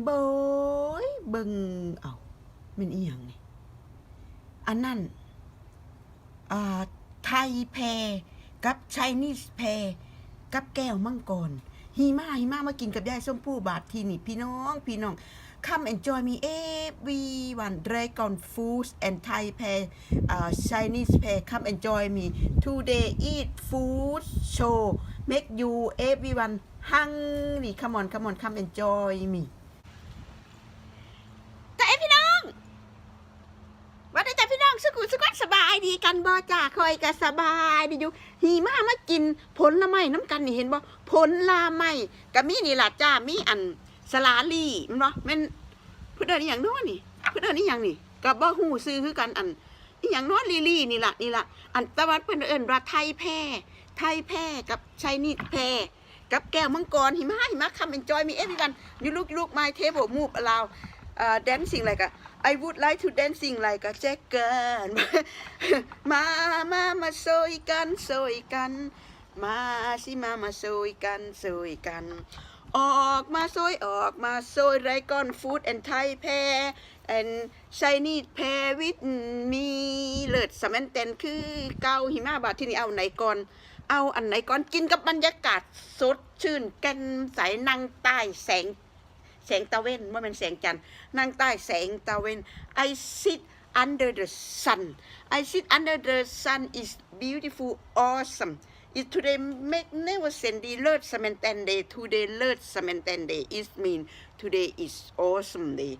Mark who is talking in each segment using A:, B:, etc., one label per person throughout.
A: โบยเบิงเอาเป็นอีหยังนี่อันนั้นอ่าไทยแพรกับไชนีสแพรกับแก้วมังกรหิมาหิมามากินกับยายส้มผู้บาททีนี่พี่น้องพี่น้อง Come enjoy me everyone Dragon Foods and Thai pair uh, Chinese pair Come enjoy me Today eat food show Make you everyone hungry Come on come on come enjoy me แต่พี่น้องว่าได้แต่พี่น้องสกุลสกัดสบายดี กันบ่จ้าคอยก็สบายดีอยู่หีมามากินผลละไม้น้ำกันนี่เห็นบ่ผลไม้ก็มีนี่ล่ะจ้ามีอันสลาลี่มันบ่แม่นเพื่นเดินอย่างโน้นนี่เพื่นเดินอย่างนี่กับบ่ฮู้ซื้อคือกันอันอีหยังโน้นลีลี่นี่ล่ะนี่ล่ะอันตะวันเพิ่นเอิ้นว่าไทยแพรไทยแพรกับไชนีสแพรกับแก้วมังกรหิมะหิมะคำ enjoy me everyone you look look my table move allow uh, dancing like a I would like to dancing like a Jagger มามามาโซยกันโซยกัน มาสิมามาโซยกันโซยกัน ออกมาโซยออกมาโซยไรก้อนฟู้ดแอนไทยแพร and shiny แพรวิทมีเลิศสแมนเตนคือเกาหิมะบาทที่นี่เอาไหนก่อน เอาอันไหนก่อนกินกับบรรยากาศสดชื่นแกันใสนั่งใต้แสง แสงตะเวนว่ามันแสงจันทร์นั่งใต้แสงตะเวน I sit under the sun I sit under the sun is beautiful awesome is today magnificent day เลิศสมันแตน day today เลิศสมันแตน day is mean today is awesome day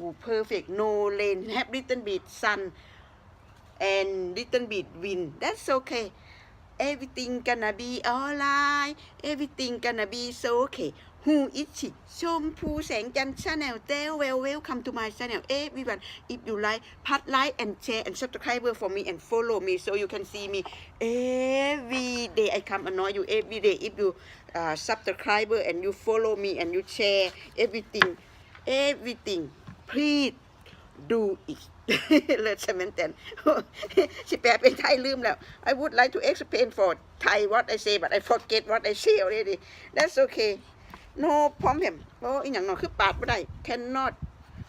A: oh, perfect no rain have little bit sun and little bit wind that's okay everything gonna be alright everything gonna be so okay who is she ชมพูแสงจันทร์ channel เต้ well welcome to my channel everyone if you like พัด like and share and subscribe for me and follow me so you can see me every day I come annoy you every day if you uh, subscribe and you follow me and you share everything everything please do it เลิศเมนเตน สิแปลเป็นไทยลืมแล้ว I would like to explain for Thai what I say but I forget what I say already that's okay โนพร้อมเห็มโอ้อีหยังเนอคือปาดไม่ได้ cannot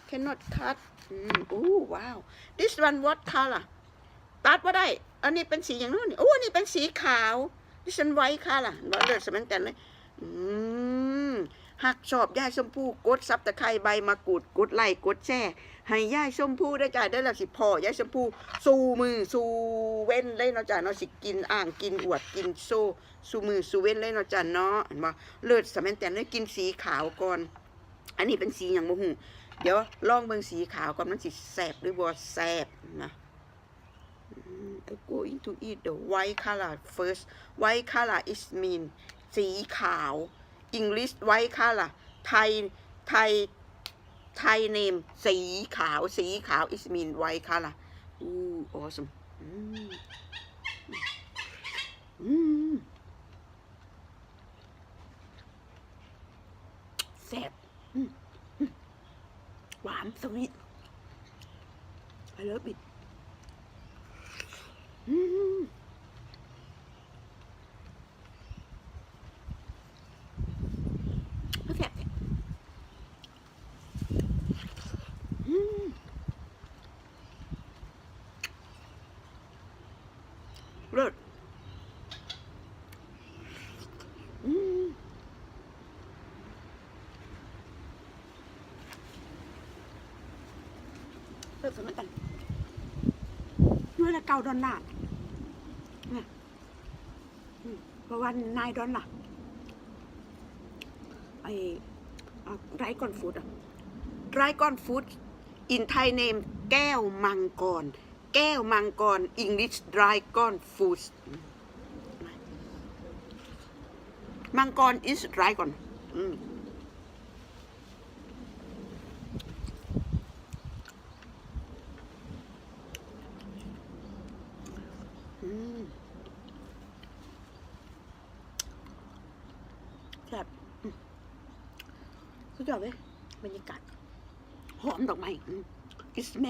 A: cannot cut อืมอู้ว้าว this one what color ปาดว่าได้ อันนี้เป็นสีอย่างนู้นโอ้อันนี้เป็นสีขาวดิฉันไว้ค่ะล่ะเราเลือกสมันแต่เลยอืมหักชอบย่ายชมพู่กดซับตะไคร้ใบมะกรูดกดไล่กดแช่ ให้ย่ายชมพู่ได้จ่ายได้ละสิพ่อย่ายชมพู่สู้มือสู้เว้นเลยเนาะจ้ะเนาะสิกินอ่างกินอวดกินโซ่สู้มือสู้เว้นเลยเนาะจ้ะเนาะเห็นบ่เลิศสมันแต่เลยกินสีขาวก่อน อันนี้เป็นสีอย่างบ่ฮู้เดี๋ยวลองเบิ่งสีขาวก่อนมันสิแซ่บหรือบ่แซ่บนะ I'm going to eat the white color first white color is mean สีขาว English white color ไทยไทย ไทย name สีขาว สีขาว is mean white color อู้ awesome อืมอืมแซ่บอืมอืมหวานสวีท I love it อืมแซ่บอืมเลิศอืมเลิศสมัยกันด้วยละ เก้าดอลลาร์เนี่ยอืมเพราะวันนายดอลลาร์ไอ้ไรก้อนฟูดอะไรก้อนฟูดอินไทยเนมแก้วมังกร แก้วมังกรอังกฤษไรก้อนฟูดมังกร is ไรก่อนอืม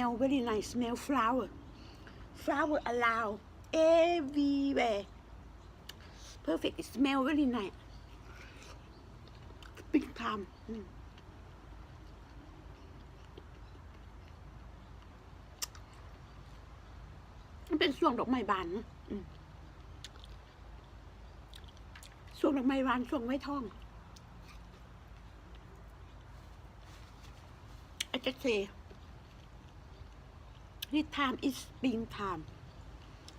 A: smell very nice smell flower flower allow everywhere perfect it smell very nice big time mm. มันเป็นส่วงดอกไม้บานส่วงดอกไม้บานส่วงไว้ทองอาจจะเซ this time is spring time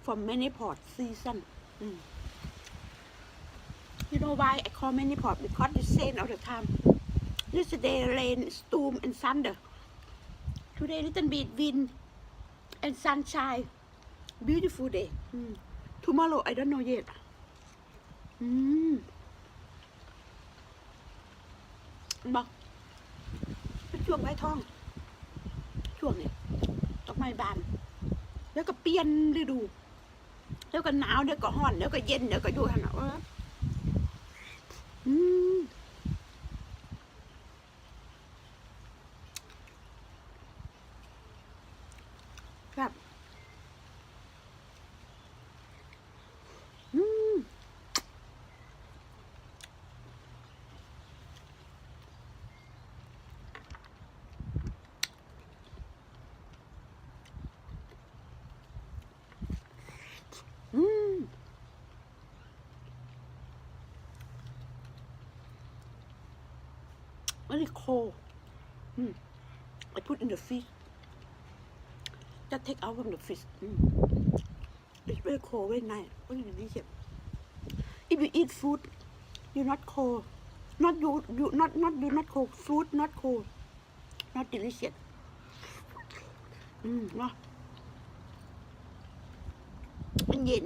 A: for many port season. Mm. You know why I call many port? Because it's rain all the time. Yesterday rain, storm and thunder. Today little bit wind and sunshine. Beautiful day. Mm. Tomorrow I don't know yet. Mm. บอกเป็นช่วงไม้ทอง ช่วงนี้ ม่บาน แล้วก็เปลี่ยนฤดู แล้วก็หนาวเดี๋ยวก็ห้อน แล้วก็เย็นเดี๋ยวก็อยู่ขนาดว่าอืมครับอืมอืม very cold. Mm. I put in the fish. Just take out from the fish. Mm. It's very cold, very nice, very delicious. If you eat food, you're not cold. Not you, you not not you not cold. Fruit not cold. Not delicious. อืมเนาะมันเย็น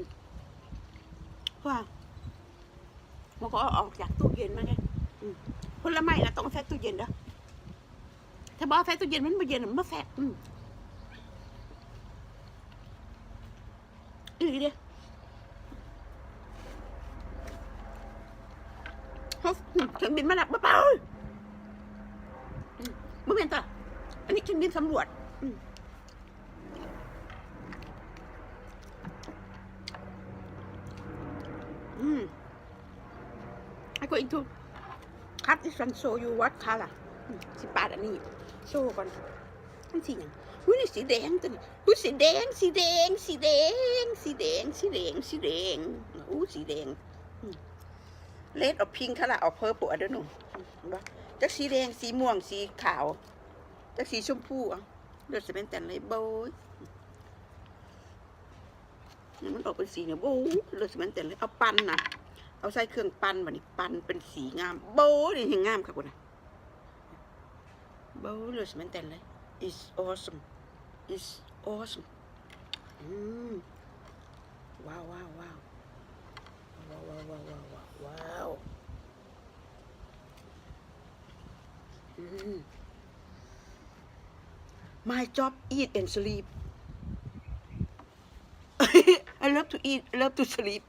A: เพราะว่ามันก็ออกจากตู้เย็นมาไง ผลไม้นะต้องเอาใส่ตู้เย็นเด้อถ้าบอกเอาใส่ตู้เย็นมันไม่เย็นมันไม่แซ่บอืมอีเดียวเขาเครื่องบินมาแล้วเปล่าๆอืมไม่เป็นต่ออันนี้เครื่องบินสำรวจอืมอื ม I go into cut this one show you what color สิปาดอันนี้โชว์ก่อนมันสีหยังอุ้ยนี่สีแดงตัวนี้อุ้ยสีแดงสีแดงสีแดงสีแดงสีแดงสีแดงอู้สีแดงเลดเอาพิงคาราเอาเพอร์ปอันเดนูว่าจักสีแดงสีม่วงสีขาวจักสีชมพูอะเลือดจะเป็นแต่เลยโบยมันออกเป็นสีเนี่ยโบยเลือดจะเป็นแต่เลยเอาปั้นนะ เอาใส่เครื่องปั้นบัดนี้ปั้นเป็นสีงามโบ้นี่ยังงามครับคุณนะโบ้เลยสมันแต่เลย is awesome is awesome อืมว้าวว้าวว้าวว้าวว้าวว้าวว้าวว้าวว้าวอืม my job eat and sleep I love to eat I love to sleep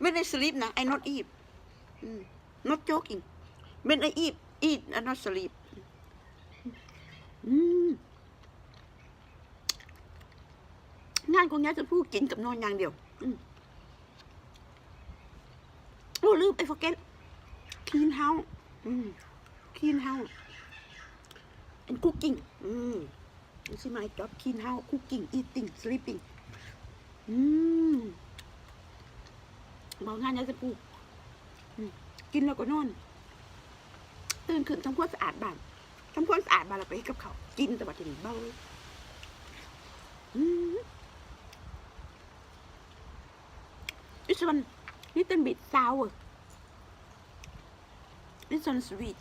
A: ไม่ได้ sleep นะ I not eat อืม not joking when I eat eat I not sleep อืมงานของยายจะพูดกินกับนอนอย่างเดียวอืมโอ้ลืมไอ้ forget clean house อืม clean house and cooking อืม this is my job clean house cooking eating sleeping อืม บอกงานยายจะปูกินแล้วก็นอน ตื่นขึ้นทำความสะอาดบ้านทำความสะอาดบ้านแล้วไปเฮ็ดกับเขา กินแต่ว่าทีนี้เบาอืม This one little bit sour This one sweet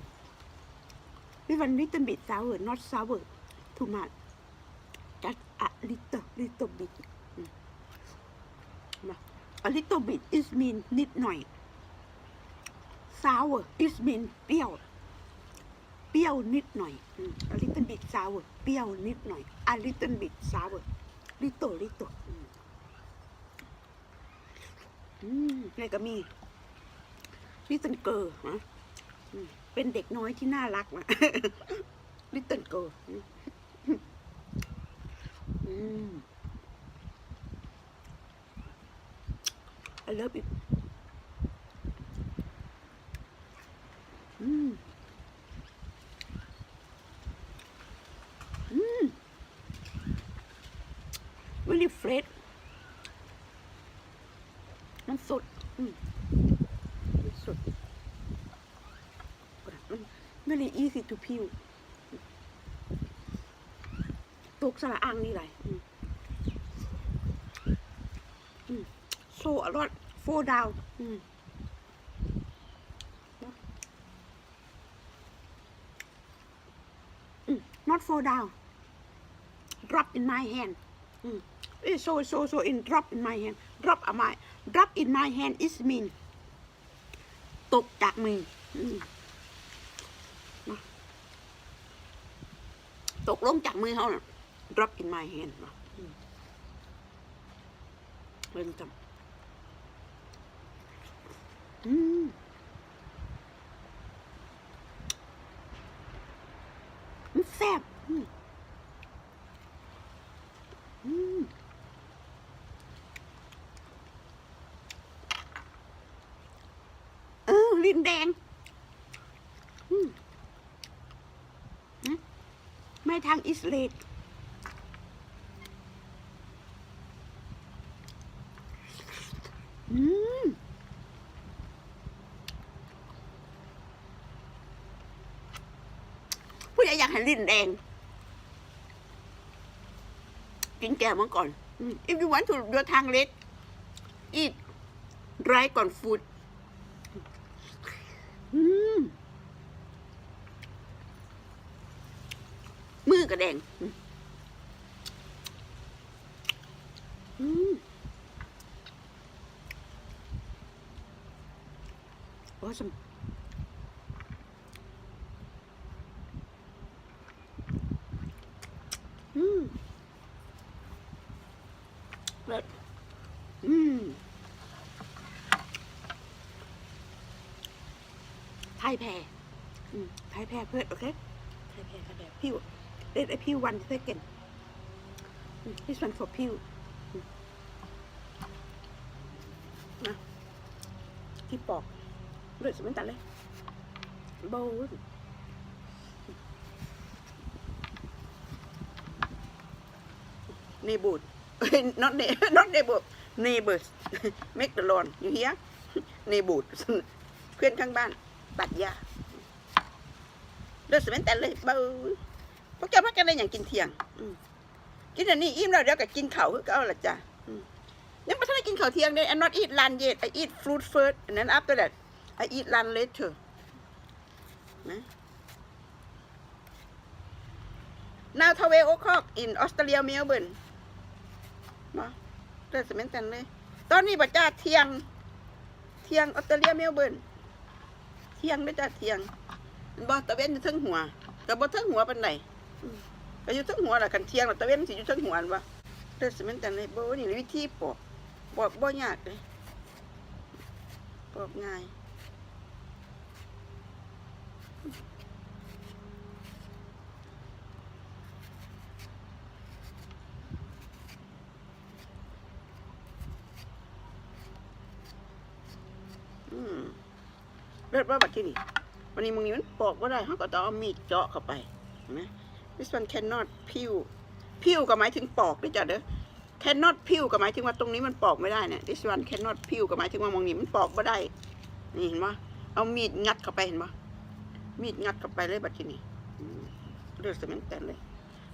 A: This one little bit sour not sour too much just a little little bit อืมมา a little bit is mean นิดหน่อย sour is mean เปรี้ยว เปรี้ยวนิดหน่อยอืม a little bit sour เปรี้ยวนิดหน่อย a little bit sour little little อืมอืมนี่ก็มี little girl นะอืมเป็นเด็กน้อยที่น่ารักนะ little girl อืมอืม love it. Mm. Mm. Really fresh. สด อืมมันสดมัน very easy to peel ตกสระอังนี่ไรอืมอืม so a lot fall down อืม Mm, not fall down. Drop in my hand. Mm. Eh, So so so in drop in my hand. Drop a my drop in my hand is mean ตกจากมืออืมนะตกลงจากมือเขาน่ะ drop in my hand นะอืมเริ่มจำอื มันแซ่บอืมอืมเออลิ้นแดงอืมอืมไม่ทางอิสเลตอืม ผู้ ใหญ่อยากให้ลิ้นแดง กินแกมันก่อนอืม if you want to เดินทางเล็ก eat dry ก่อน food มือกระแดงอืมอืม awesome อืมเลิศอืม ไทยแพรอืมไทยแพรเพื่อนโอเคไทยแพรกระแดกพิวเล่นไอพิววันเซกัน this one for พิวมนะที่ปอกเลือดสมันตันเลยโบว์ neighbor not ne- not neighbor neighbors make the lawn you hear เนบูดเพื่อนข้างบ้าน ตัดหญ้าเลือดสมันแต่เลยเบาพวกเจ้าพักกันได้อย่างกินเที่ยงกินอันนี้อิ่มแล้วเดี๋ยวก็กินเข้าคือเก่าละจ้ะอืมยังไม่ทันได้กินข้าวเที่ยงเลย I not eat lunch yet I eat fruit first and then after that I eat lunch later นะ Now 12 o'clock in Australia Melbourne มาเลือดสมันแต่เลย ตอนนี้บัจจ้าเที่ยง เที่ยงออสเตรเลียเมลเบิร์น เทียงไม่จ้าเทียงมันบ่ตะเวนอยู่เทั้งหัวก็บ่เทั้งหัวเปานใดอืมก็อยู่เทั้งหัวแหละกันเทียงแล้วตะเวนสิอยู่เทั้งหัวนั่นบ่เด้อสิม่นจังเลยบ่นี่วิธีปอกปอกบ่ยากเลยปอกง่ายอืม เลิศว่าบัดที่นี่วันนี้มึงนี่มันปอกบ่ได้เฮาก็ต้องเอามีดเจาะเข้าไปเห็นไหม this one cannot peel peel ก็หมายถึงปอกด้วยจ้ะเด้อ cannot peel ก็หมายถึงว่าตรงนี้มันปอกไม่ได้เนี่ย this one cannot peel ก็หมายถึงว่ามองนี้มันปอกไม่ได้ นี่เห็นปะเอามีดงัดเข้าไปเห็นปะมีดงัดเข้าไปเลยบัดที่นี้อืมเลือดสมันแต่เลย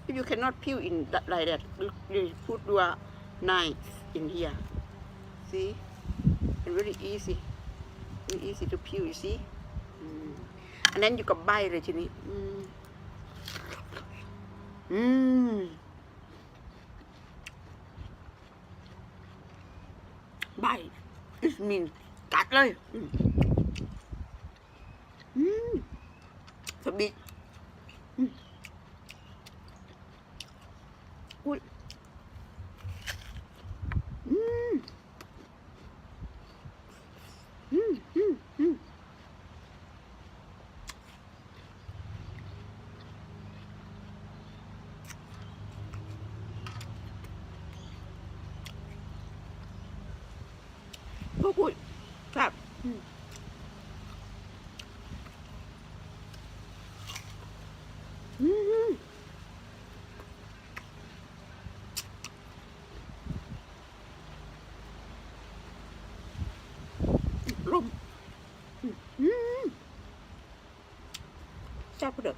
A: if you cannot peel in that like that you put your knife in here see it's very easy easy to peel you see อันนั้นอยู่กับใบเลยทีนี้ อืม อืม ใบ it mean กัดเลย อืม อืมสบิดอืมอุ้ยอืม อืม อืม อืม พวกพูดครับอืมอืม แซ่บพอเด้อ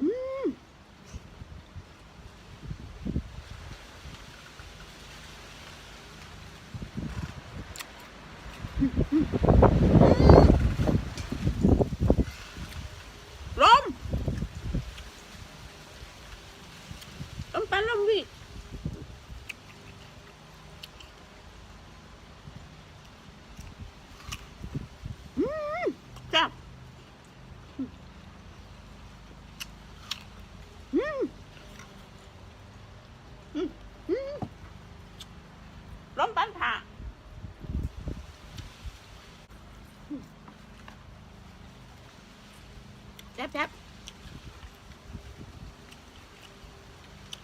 A: อืมลมลมปันลมวิอืมแซ่บอืมอืมอืมลมปันผ่าอืม แซ่บ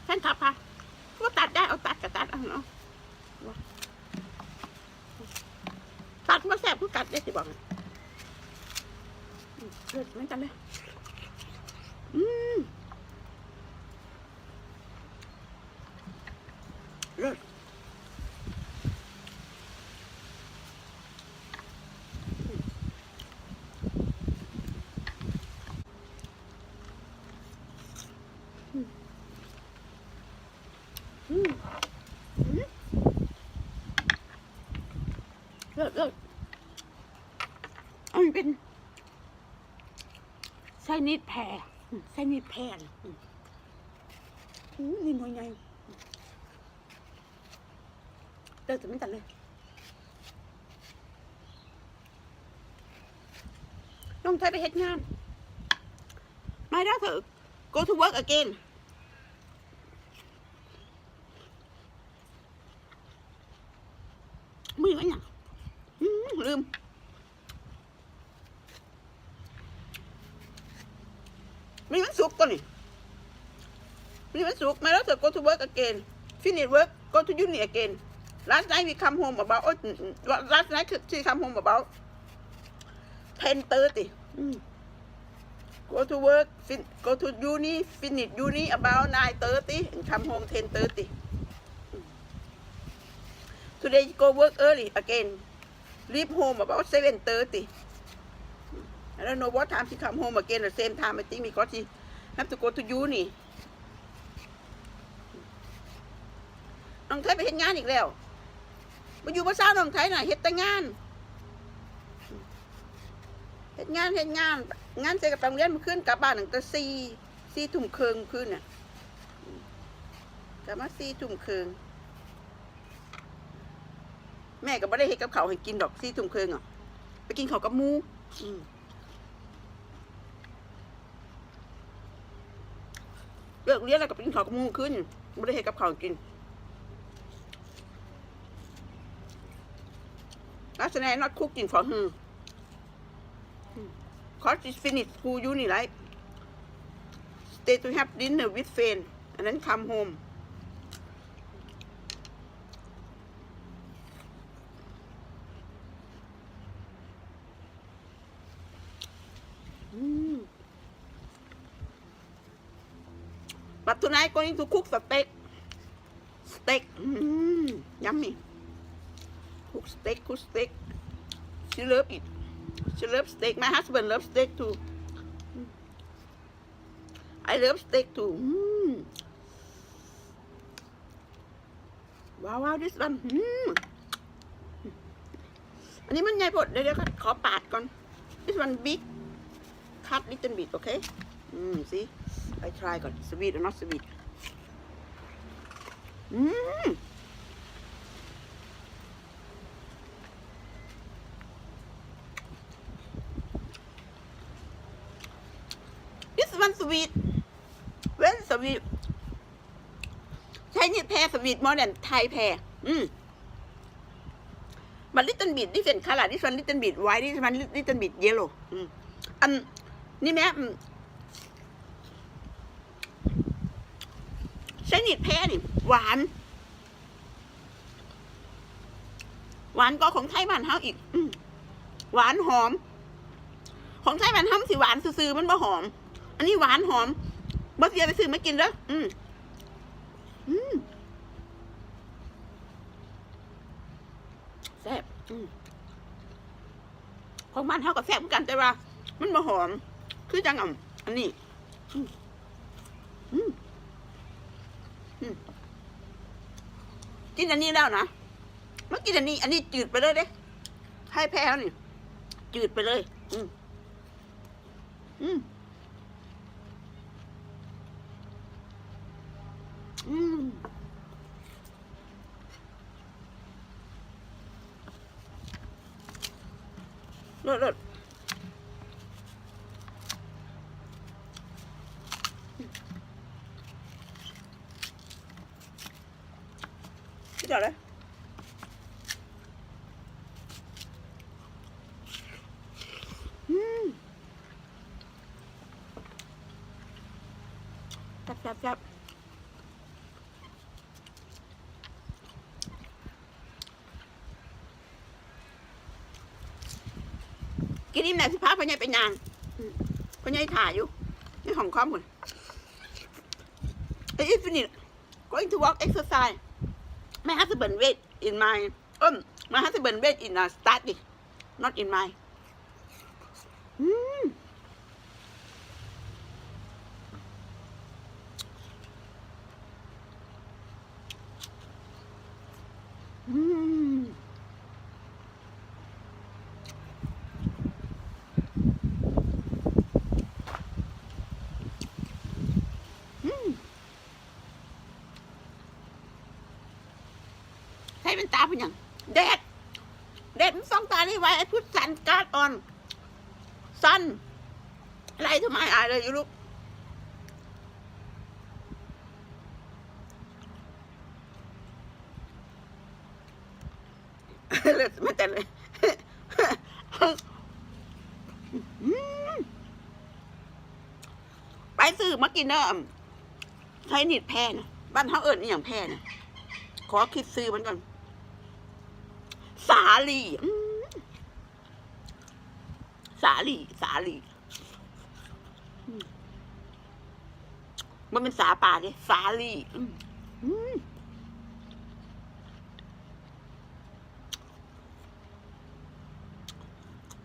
A: แฟนคลับค่ะก็ตัดได้เอาตัดก็ตัดเอาเนาะตัดมาแซ่บก็ตัดได้สิบอกเลือดเหมือนกันเลยอืมเลือดอืมอืม เลือดเลือดอันนเป็นไส้นิดแพรอืมไส้นิดแพรน่อือนี่หน่วยใหญ่เลิกจะไม่ตัดเลยต้องใช้ไปเฮ็ดงานไม่ได้เถอะ go to work again มือมันอย่างอืมลืม มีวันศุกร์ตัวนี่มีวันศุกร์มาแล้วเธอ go to work again finish work go to uni again last night we come home about oh, mm, mm, last night she come home about ten thirty go to work fin go to uni finish uni about nine thirty and come home ten thirty today go work early again leave home about seven thirty I don't know what time she come home again the same time I think because she have to go to uni น้องไทยไปเฮ็ดงานอีกแล้วมาอยู่ภาษาน้องไทยน่ะเฮ็ดแต่งานเฮ็ดงานเฮ็ดงาน งานเสร็จกับโรงเรียนมาขึ้นกลับบ้านตั้งแต่สี่สี่ทุ่มครึ่งขึ้นน่ะกลับมาสี่ทุ่มครึ่งแม่ก็ไม่ได้เฮ็ดกับเขาให้กินดอกสี่ทุ่มครึ่งอะไปกินเขากับมูอืม เลิกเรียนแล้วก็ไปกินข้าวกับหมูขึ้นไม่ได้เห็นกับข้าวกิน Last night not cooking for her cause she finish school uni right stay to have dinner with friend and then come home อืม But tonight going to cook steak. Steak. Mm, yummy. Cook steak, cook steak. She love it. She loves steak. My husband loves steak too. I love steak too. Mm. Wow, wow, this one. Mm. อันนี้มันใหญ่พอดเดี๋ยวเดี๋ยวขอปาดก่อน This one big. Cut little bit, okay? Mm, see? ไปทรายก่อนสวีทหรือ not สวีทอืมดิสวันสวีทเว้นสวีทใช่นี่แพรสวีทมอร์ดนไทยแพรอืมมันลิตเติ้ลบีที่เป็นคาราดิฟันลิตเติ้ลบีดไวท์ดิฟันลิตเติ้ลบีดเยลโล่อืมอันนี่แม่ อืมใช้นิดแพ้นี่หวาน หวานก็ของไทยบ้านเฮาอีกอหวานหอม ของไทยบ้านเฮาสิหวานซื่อๆมันบ่หอม อันนี้หวานหอมบ่เสียไปซื้อมากินเด้ออืมอืมแซ่บอืมของบ้านเฮาก็แซ่บเหมือนกันแต่ว่า มันมาหอม คือจังอะอันนี้ อืมอืม กินอันนี้แล้วนะเมื่อกินอันนี้ อันนี้จืดไปเลยเด้ให้แพ้วนี่จืดไปเลย อืมอืมอืมเลิศ เลิศพี่ต่อเลยอืมแซ่บแซ่บแซ่บกินอิ่มแล้วสิพาพ่อใหญ่ไปยางพ่อใหญ่ถ่ายอยู่ในห้องคอมคน The infinite going to walk exercise my husband wait in my um my husband wait in a study, not in my Mm. Mm. เป็นตาเป็นอย่างแดดแดดมันส่องตาได้ไว้ไอ้พุทธสันการ์ดออนซันอะไรทำไมอายเลยลูกเลือดไม่แต่เลยไปซื้อมากินเด้อใช้นิดแพ้นะบ้านเขาเอิญนี่อย่างแพ้นะขอคิดซื้อมันก่อน สาลีอืมสาลีสาลีอืมมันเป็นสาป่าดิสาลีอืมอืม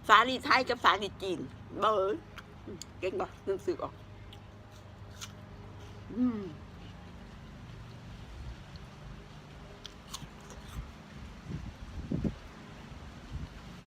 A: สาลีไทยกับสาลีจีน เบอร์เก่งปะนึกสึกออก อืม